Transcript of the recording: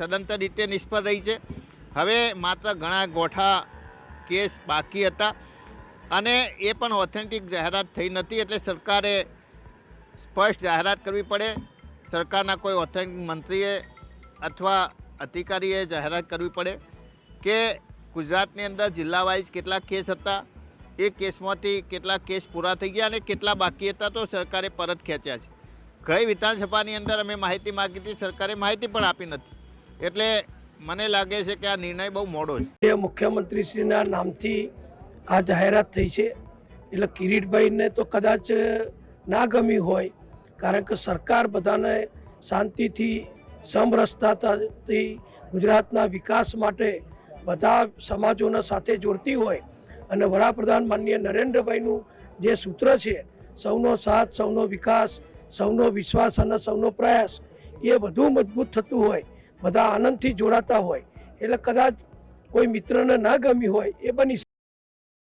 સદંતર રીતે નિષ્ફળ રહી છે. હવે માત્ર ઘણા ગોઠા કેસ બાકી હતા અને એ પણ ઓથેન્ટિક જાહેરાત થઈ નથી એટલે સરકારે સ્પષ્ટ જાહેરાત કરવી પડે. સરકારના કોઈ ઓથેન્ટિક મંત્રીએ અથવા અધિકારીએ જાહેરાત કરવી પડે કે ગુજરાતની અંદર જિલ્લા વાઇઝ કેટલા કેસ હતા, એ કેસમાંથી કેટલા કેસ પૂરા થઈ ગયા અને કેટલા બાકી હતા તો સરકારે પરત ખેંચ્યા છે. ગઈ વિધાનસભાની અંદર અમે માહિતી માગી હતી, સરકારે માહિતી પણ આપી નથી. એટલે મને લાગે છે કે આ નિર્ણય બહુ મોડો છે. મુખ્યમંત્રીશ્રીના નામથી આ જાહેરાત થઈ છે, એટલે કિરીટભાઈને તો કદાચ ના ગમી હોય, કારણ કે સરકાર બધાને શાંતિથી સમરસતાથી ગુજરાતના વિકાસ માટે બધા સમાજોના સાથે જોડતી હોય. અને વડાપ્રધાન માનનીય નરેન્દ્રભાઈનું જે સૂત્ર છે, સૌનો સાથ, સૌનો વિકાસ, સૌનો વિશ્વાસ અને સૌનો પ્રયાસ, એ વધુ મજબૂત થતું હોય. બધા આનંદથી જોડાતા હોય એટલે કદાચ કોઈ મિત્રને ના ગમી હોય એ બની.